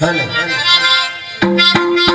هلا هلا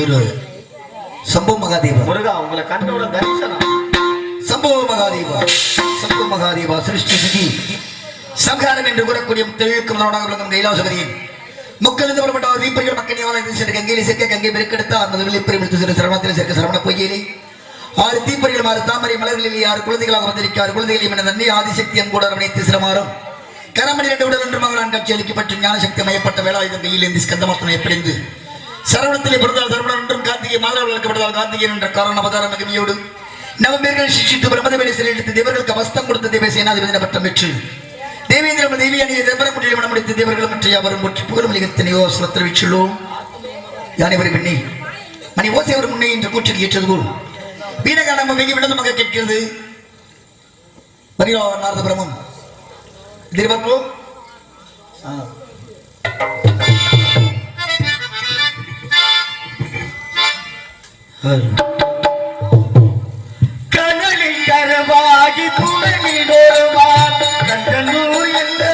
போயிருவாரு சம்பவ மகாதேவா? முருகா உங்களை கண்டோட தரிசனம். சம்பவ மகாதேவா? சம்பவ மகாதேவா சிருஷ்டி சிதி சம்ஹாரம் என்று கூறக்கூடிய தெழுக்கு முதலாக விளங்கும் கைலாசபதியின் முக்கிலிருந்து புறப்பட்ட ஒரு வீப்பர்கள் மக்கள் ஞானம் சென்று கங்கையிலே சேர்க்க கங்கை பெருக்கெடுத்த அந்த வெளிப்பெரி முடித்து சிறு சரவணத்தில் சேர்க்க சரவண பொய்யிலே. ஆறு தீப்பறிகள் மாறு தாமரை மலர்களில் ஆறு குழந்தைகளாக வந்திருக்கார் குழந்தைகளையும் என நன்றி ஆதிசக்தி அன்போடு அரவணைத்து சிரமாறும். கரமணி ரெண்டு உடல் என்று மகளான் காட்சி அளிக்கப்பட்டு ஞானசக்தி மயப்பட்ட வேலாயுதம் கையில் இருந்து ஸ்கந்தமத்தனை பிடிந்து சரவணத்திலே பிறந்தால் சரவணன் என்றும் கார்த்திகை மாதவர்கள் விளக்கப்பட்டதால் கார்த்திகேயன் என்ற காரண அவதார மகிமையோடு நவம்பேர்கள் சிஷித்து பிரமதவேலை சிறையிட்டு தேவர்களுக்கு அவஸ்தம் கொடுத்த தேவ சேனாதிபதி பட்டம் பெற்று தேவேந்திரம் தேவி அணியை தேவரமுடியை மனம் முடித்து தேவர்கள் மற்ற யாவரும் முற்றி புகழும் லிங்கத்தினையோ சுரத்தில் வச்சுள்ளோம் யானைவரை பெண்ணி மணி ஓசை அவர் முன்னே என்று கூற்றில் ஏற்றது போல். வீரகானம் மிக வினதமாக கேட்கிறது. வருகிறோ நாரத பிரமம் எதிர்பார்ப்போம் ஆ. கடலில் கரவாகி துணைவிடோவான் கண்டனூர் என்ற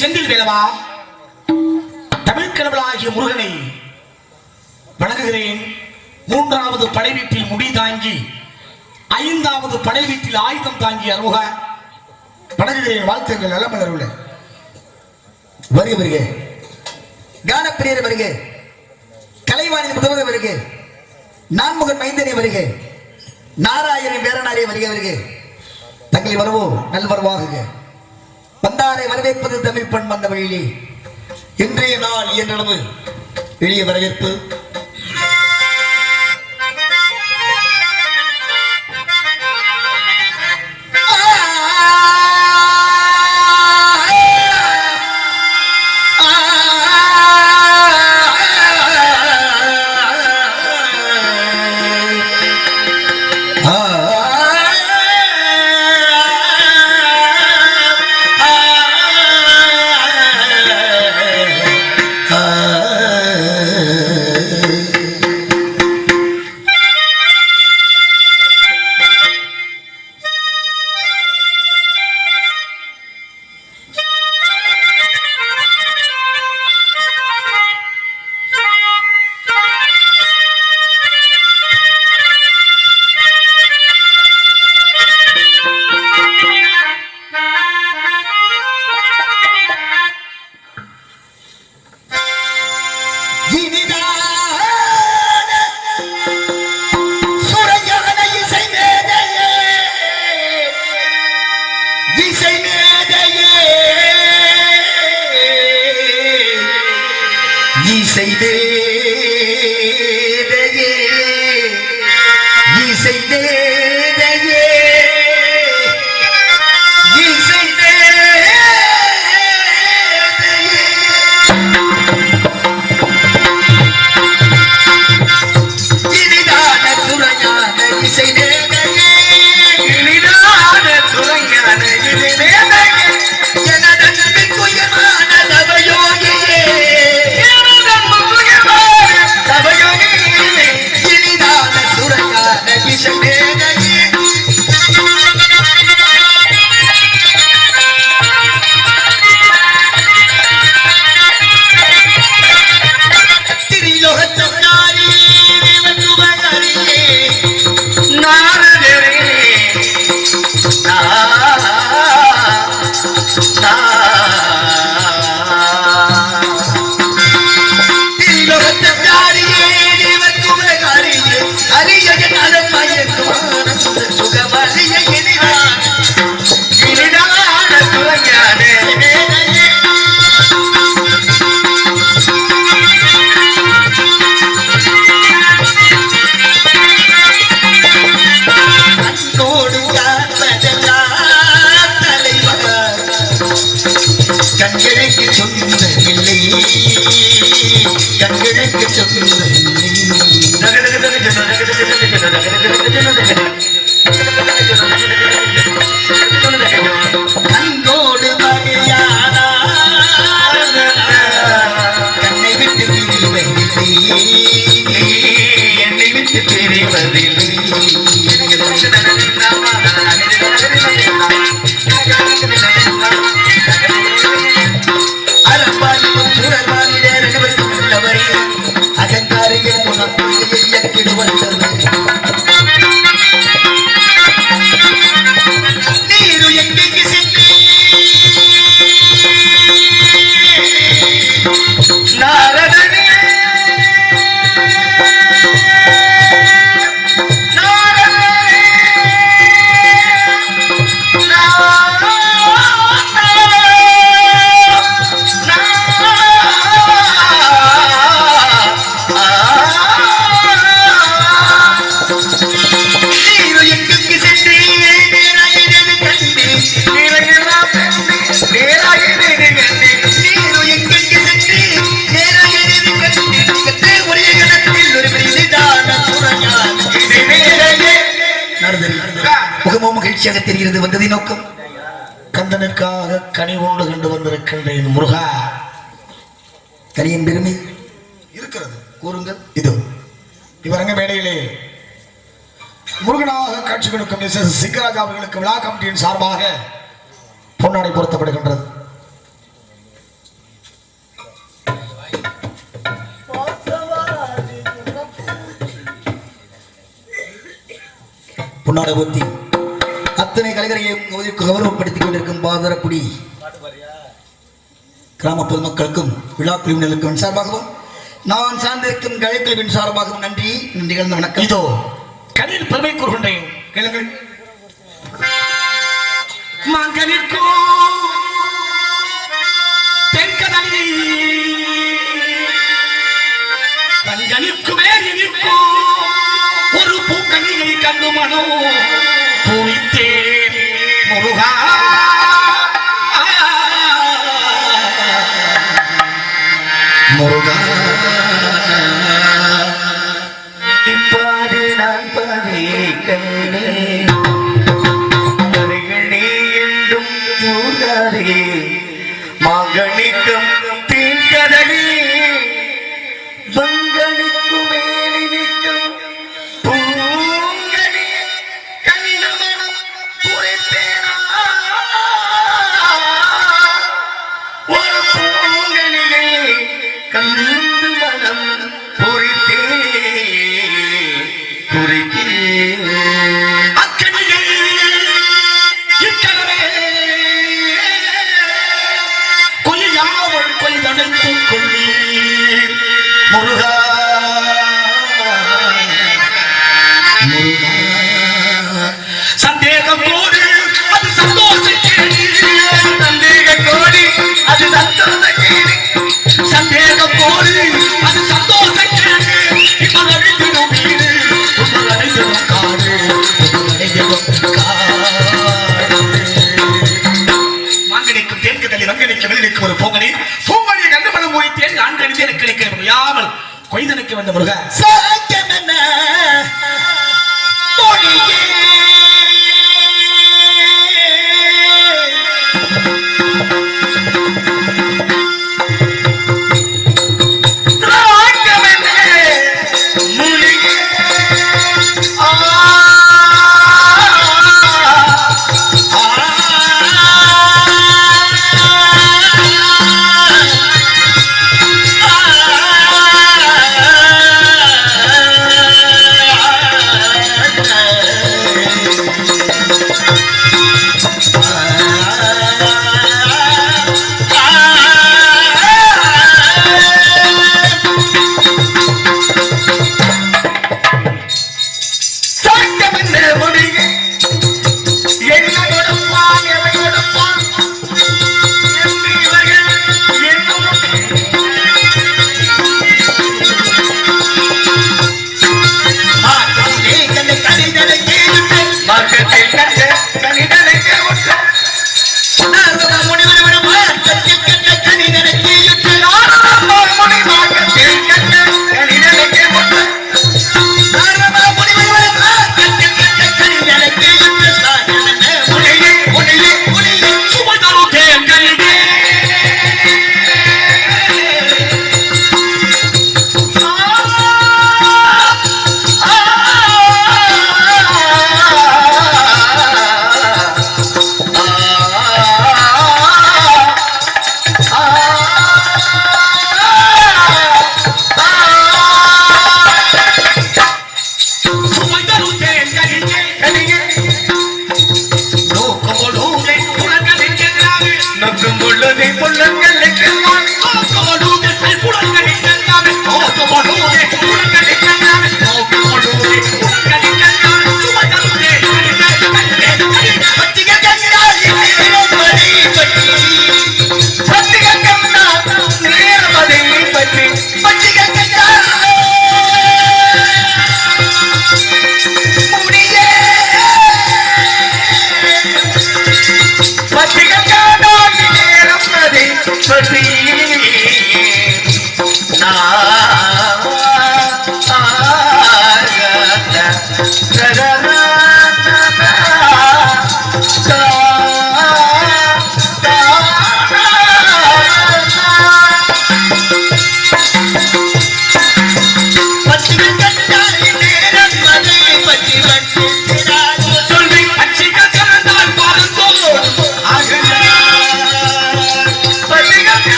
செந்தில் வேலவா தமிழ் கடவுளாகிய முருகனை வணங்குகிறேன். மூன்றாவது படை வீட்டில் முடி தாங்கி ஐந்தாவது படை வீட்டில் ஆயுதம் தாங்கி அருக வணங்குகிறேன். வாழ்த்துங்கள் நல்ல வருக வருக. கானப்பிரியர் வருக. கலைவாணி முதல்வர வருக. நான்முகன் மைந்தனே வருக. நாராயணி வேரனாரே வருக வருக. தங்களை வரவோ நல்வரவாகுக. வந்தாரை வரவேற்பது தமிழ் பண் வந்த வழியிலே. இன்றைய நாள் இயன்றளவு. எளிய வரவேற்பு. கண்களுக்கு சொந்தமில்லை கண்களுக்கு சொந்தமில்லை கண்ணோடு மகையானா கண்ணை விட்டு பிரிவதில்லை. என்னை விட்டு பிரிவதில்லை. தெரிகிறது வந்ததை நோக்கம். கந்தனுக்காக கனி உண்டு கண்டு வந்திருக்கின்றேன் முருகா. கனியின் பெருமை? இருக்கிறது. கூறுங்கள். இதோ இவரங்க மேடையிலே. முருகனாக காட்சி கொடுக்கும் சிங்கராஜா அவர்களுக்கு விழா கமிட்டியின் சார்பாக பொன்னாடை பொருத்தப்படுகின்றது. பொன்னாட பூத்தி அத்தனை உதவிக்கு கௌரவப்படுத்திக் கொண்டிருக்கும் பாதரக்குடி கிராம பொதுமக்களுக்கும் விழா குழுவினருக்கும் சார்பாகவும் நான் சார்ந்திருக்கும் கலைக்குழுவின் சார்பாகவும் நன்றி நன்றி கலந்த வணக்கம். இதோ கனியில் பெருமை கூறுகின்றேன். கேளுங்கள். மகனிற்கும் தென்கடலில் கண்களுக்குமே இனிக்கும் ஒரு பூக்கனியை கண்டு மனோ பூவித்தேன் மனிதனுக்கு வந்த முருகன். da da da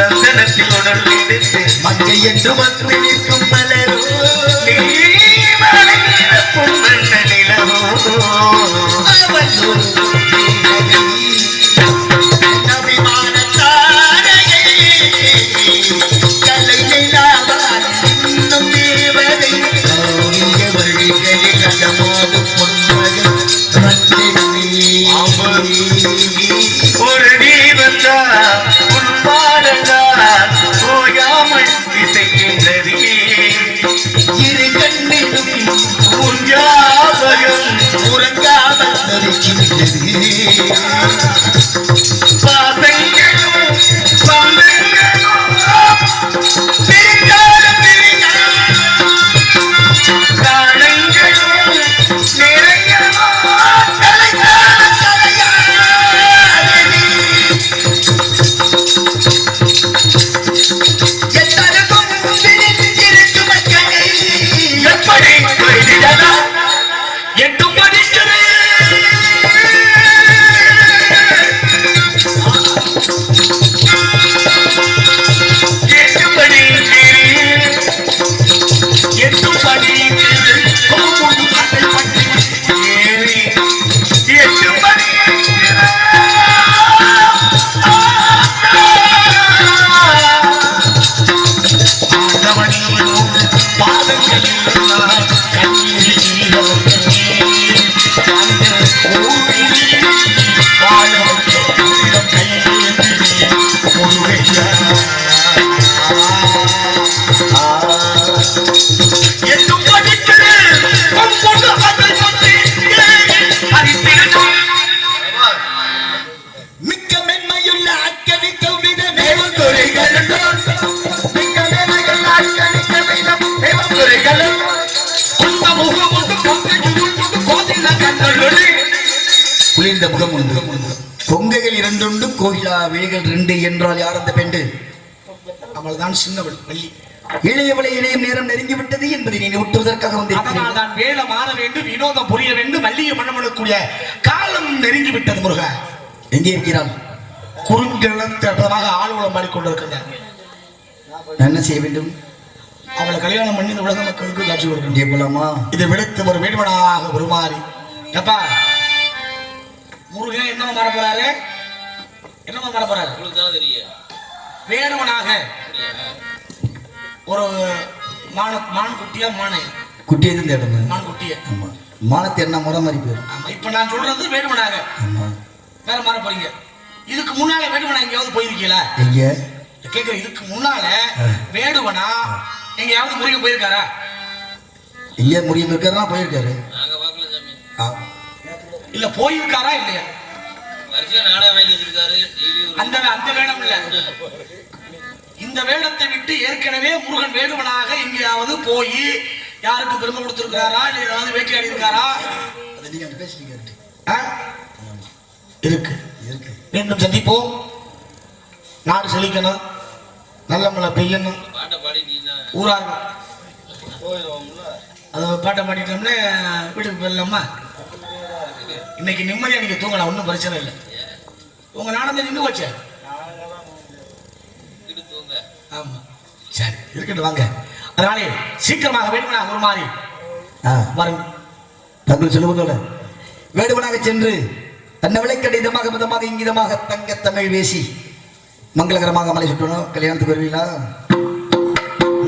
சந்தனத்தில் உடல் மங்கை என்று வந்து நிற்கும் Medina பாதங்களில் நான் தான் சின்னவள் வள்ளி இளையவளை இணையும் நேரம் நெருங்கிவிட்டது என்பதை நீ விட்டுவதற்காக அதனால் வந்திருக்கிறேன். தான் வேலை மாற வேண்டும் வினோதம் புரிய வேண்டும் வள்ளியை மணமணக்கூடிய காலம் நெருங்கி விட்டது முருக. எங்கே இருக்கிறாள்? குறுங்கிழத்தமாக ஆளுவலம் பாடிக்கொண்டிருக்கிறார் நான் என்ன செய்ய வேண்டும்? அவளை கல்யாணம் பண்ணி இந்த உலக மக்களுக்கு காட்சி இங்கே போலாமா? இதை விடுத்து ஒரு வேடுவனாக உருமாறி எப்பா முருகன் என்ன மாற போறாரு? என்ன மாற போறாரு? வேடுவனாக ஒரு மான மான் குட்டியா மானை. குட்டியை தான் தேடணும் மான் குட்டிய ஆமா. மானத்தை என்ன முறை மாதிரி போயிடும் ஆமா இப்ப நான் சொல்றது வேடுவனாக ஆமா. வேற மாற போறீங்க. இதுக்கு முன்னால வேடுவனா எங்கேயாவது போயிருக்கீங்களா? எங்க? கேக்குற இதுக்கு முன்னால வேடுவனா எங்கேயாவது முருகன் போயிருக்காரா? எங்க முடியும் இருக்காருன்னா போயிருக்காரு. இல்ல போயிருக்காரா இல்லையா? அந்த அந்த வேடம் இல்ல. இந்த வேடத்தை விட்டு ஏற்கனவே முருகன் வேடுவனாக எங்கேயாவது போய் யாருக்கு பெருமை கொடுத்திருக்காரா இல்ல ஏதாவது வேட்டையாடி இருக்காரா அதை நீங்க பேசுறீங்க ஆ? இருக்கு. இருக்கு. மீண்டும் சந்திப்போம். நாடு செழிக்கணும். நல்ல மழை பெய்யணும். ஊரார்கள் அதை பாட்டை பாடிட்டோம்னா வீட்டுக்கு போயிடலாமா? இன்னைக்கு நிம்மதியா நீங்க தூங்கலாம். ஒன்றும் பிரச்சனை இல்லை. உங்க நாடகம் நின்று போச்சே? ஆமா. சரி இருக்கட்டும் வாங்க. அதனாலே சீக்கிரமாக வேணும்னா ஒரு மாதிரி வரும் தங்கள் சொல்லுவதோட வேடுவனாக சென்று தன்னை விலை கடிதமாக மிதமாக இங்கிதமாக தங்க தமிழ் பேசி மங்களகரமாக மலை சுற்றணும். கல்யாணத்துக்கு வருவீங்களா?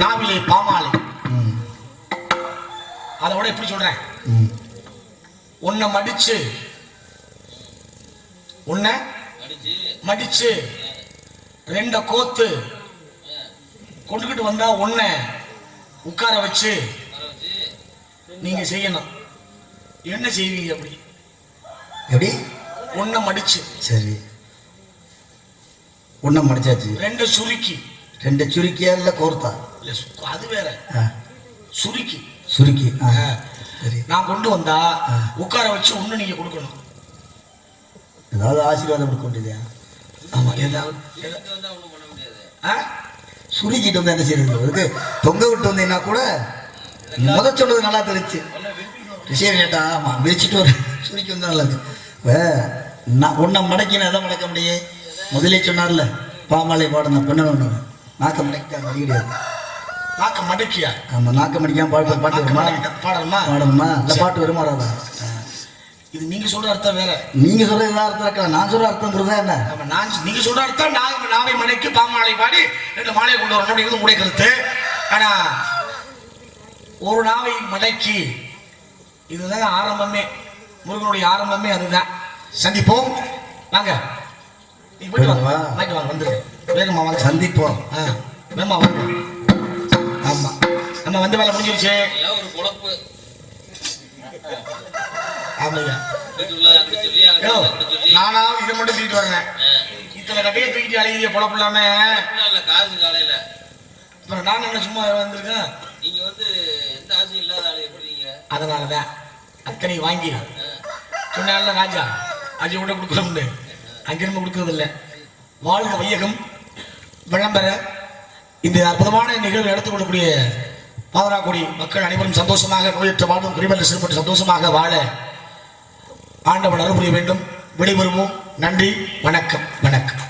நாவிலே பாமாலை. ம், அதோட எப்படி சொல்றேன். உன்னை மடிச்சு உன்னை மடிச்சு ரெண்ட கோத்து கொண்டுகிட்டு வந்தா உன்னை உட்கார வச்சு நீங்க செய்யணும். என்ன செய்வீங்க அப்படி? எப்படி? உன்னை மடிச்சு. சரி. ஒன்றும் மடிச்சாச்சு. ரெண்ட சுருக்கி. ரெண்டு சுருக்கியா இல்லை கோர்த்தா? இல்ல அது வேற. சுருக்கி. சுருக்கி. சரி. நான் கொண்டு வந்தா. உட்கார வச்சு ஒண்ணு நீங்க கொடுக்கணும். ஏதாவது ஆசீர்வாதம் கொடுக்க வேண்டியதா சுருக்கிட்டு வந்து என்ன செய்யறது? அதுக்கு தொங்க விட்டு வந்தீங்கன்னா கூட முத சொன்னது நல்லா தெரிஞ்சு. விஷயம் கேட்டா ஆமா விரிச்சிட்டு வர சுருக்கி வந்தா நல்லது இப்போ நான் உன்னை மடக்கினா எதை மடக்க முடியும்? முதலே சொன்னார்ல பாமாலை பாடணும் பெண்ணு ஒன்று நாக்க மடக்கிட்டா வழி கிடையாது. நாக்க மடக்கியா? ஆமா நாக்க மடிக்காம பாட்டு பாட்டு வருமா? பாடணுமா? பாடணுமா? பாட்டு வருமா இது நீங்க சொல்ற அர்த்தம் வேற. நீங்க சொல்றது ஏதாவது அர்த்தம் இருக்கலாம் நான் சொல்ற அர்த்தம் என்ன? ஆமா, நான் நீங்க சொல்ற அர்த்தம் நான் நாவை மடக்கி பாமாலை பாடி ரெண்டு மாலையை கொண்டு வரணும் அப்படிங்கிறது உங்களுடைய கருத்து. ஆனா ஒரு நாவை மடக்கி இதுதான் ஆரம்பமே. முருகனுடைய ஆரம்பமே அதுதான். சந்திப்போம். வாங்க. நீ போயிட்டு வாங்க. வாங்க வாங்க வந்துரு வேகமா வாங்க. சந்திப்போம். ஆ வேகமா வாங்க. ஆமா. நம்ம வந்து வேலை முடிஞ்சிருச்சு. சொல்லி நானா இதை மட்டும் தூக்கிட்டு வரேன். இத்தனை கட்டையை தூக்கிட்டு அழகிய பொழப்பில்லாம காசு காலையில. நான் என்ன சும்மா வந்திருக்கேன்? நீங்க வந்து எந்த ஆசையும் இல்லாத ஆளு எப்படி நீங்க? அதனாலதான் அத்தனை வாங்கி சொன்னால ராஜா அஜய் கூட கொடுக்கணும்னு. அங்கிருந்து கொடுக்கறது இல்ல வாழ்க வையகம். விளம்பர இந்த அற்புதமான நிகழ்வு எடுத்துக் கொள்ளக்கூடிய பாதராக்குடி மக்கள் அனைவரும் சந்தோஷமாக நோயற்ற வாழ்வும் குடிமன்ற சிறுபட்டு சந்தோஷமாக வாழ. ஆண்டவன் அருள் புரிய வேண்டும். விடைபெறுவோம். நன்றி வணக்கம் வணக்கம்.